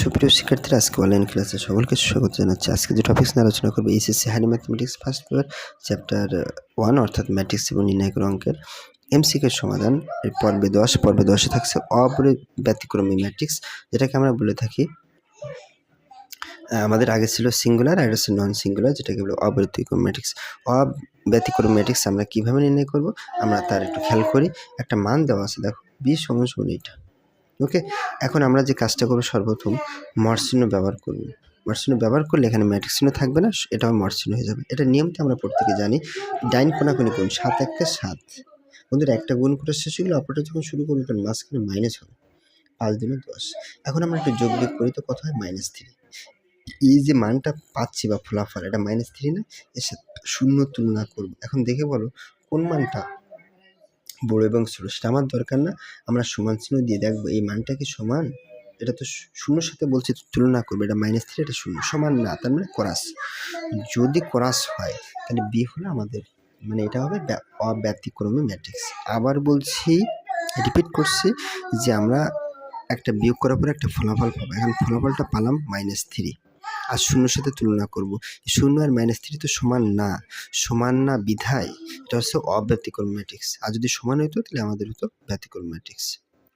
সুপ্রিয় শিক্ষার্থীরা, আজকে অনলাইন ক্লাসে সকলকে স্বাগত জানাচ্ছি। আজকে যে টপিক্স নিয়ে আলোচনা করব HSC higher mathematics first paper chapter one অর্থাৎ ম্যাট্রিক্স এবং নির্ণায়ক অঙ্কের এমসিকের সমাধান। পর্বে দশ, পর্বে দশে থাকছে অপরি ব্যতিক্রমী ম্যাট্রিক্স যেটাকে আমরা বলে থাকি আমাদের আগে ছিল সিঙ্গুলার আর হচ্ছে নন সিঙ্গুলার যেটাকে বলে অব্যতিক্রম ম্যাট্রিক্স অব্যতিক্রম ম্যাট্রিক্স আমরা কীভাবে নির্ণয় করব, আমরা তার একটু খেয়াল করি। একটা মান দেওয়া আছে, দেখো বিশ সমান সমান এইটা। ওকে এখন আমরা যে কাজটা করব সর্বপ্রথম মরচিহ্ন ব্যবহার করব। মরচিহ্ন ব্যবহার করলে এখানে ম্যাট্রিক্স চিহ্ন থাকবে না এটাও মরচিহ্ন হয়ে যাবে। এটা নিয়মটা আমরা প্রত্যেকে জানি। ডাইন কোনাকুনি কোন সাত একটা সাত। বন্ধুরা, একটা গুণ করে শেষ হলে অপরটা যখন শুরু করব তখন মাঝখানে মাইনাস হবে। পাঁচ দিনে দশ। এখন আমরা একটু যোগ বিয়োগ করি তো কত হয়? মাইনাস থ্রি এই যে মানটা পাচ্ছি বা ফলাফল, এটা মাইনাস থ্রি না? এর সাথে শূন্য তুলনা করব। এখন দেখে বলো, কোন মানটা বড় এবং ছোট, সেটা আমার দরকার না। আমরা সমান চিহ্ন দিয়ে দেখব এই মানটা কি সমান? এটা তো শূন্যর সাথে বলছি তুলনা করবে। এটা মাইনাস থ্রি এটা শূন্য। সমান না, তার মানে ক্রাস যদি ক্রাস হয়, তাহলে বি হলো আমাদের মানে এটা হবে ব্যা- অব্যতিক্রমী ম্যাট্রিক্স আবার বলছি রিপিট করছি যে আমরা একটা বিয়োগ করার পরে একটা ফলাফল পাবো। এখন ফলাফলটা পালাম মাইনাস থ্রি আর শূন্যর সাথে তুলনা করব। শূন্য আর মাইনাস থ্রি তো সমান না। সমান না বিধায় এটা হচ্ছে অব্যতিক্রম ম্যাট্রিক্স আর যদি সমান হতো তাহলে আমাদের হতো ব্যতিক্রম ম্যাট্রিক্স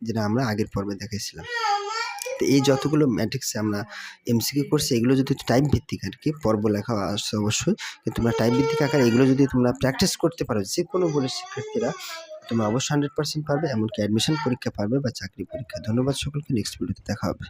যেটা আমরা আগের পর্বে দেখাইছিলাম। তো এই যতগুলো ম্যাট্রিক্সে আমরা এমসিকিউ করছি, এগুলো যদি টাইপ ভিত্তিক আর কি, পর্ব লেখা আসছে অবশ্যই। কিন্তু তোমরা টাইপ ভিত্তিক আকার এগুলো যদি তোমরা প্র্যাকটিস করতে পারো যে কোনো বলে শিক্ষার্থীরা, তোমরা অবশ্যই হান্ড্রেড পার্সেন্ট পারবে, এমনকি অ্যাডমিশন পরীক্ষা পারবে বা চাকরি পরীক্ষা। ধন্যবাদ সকলকে নেক্সট ভিডিওতে দেখা হবে।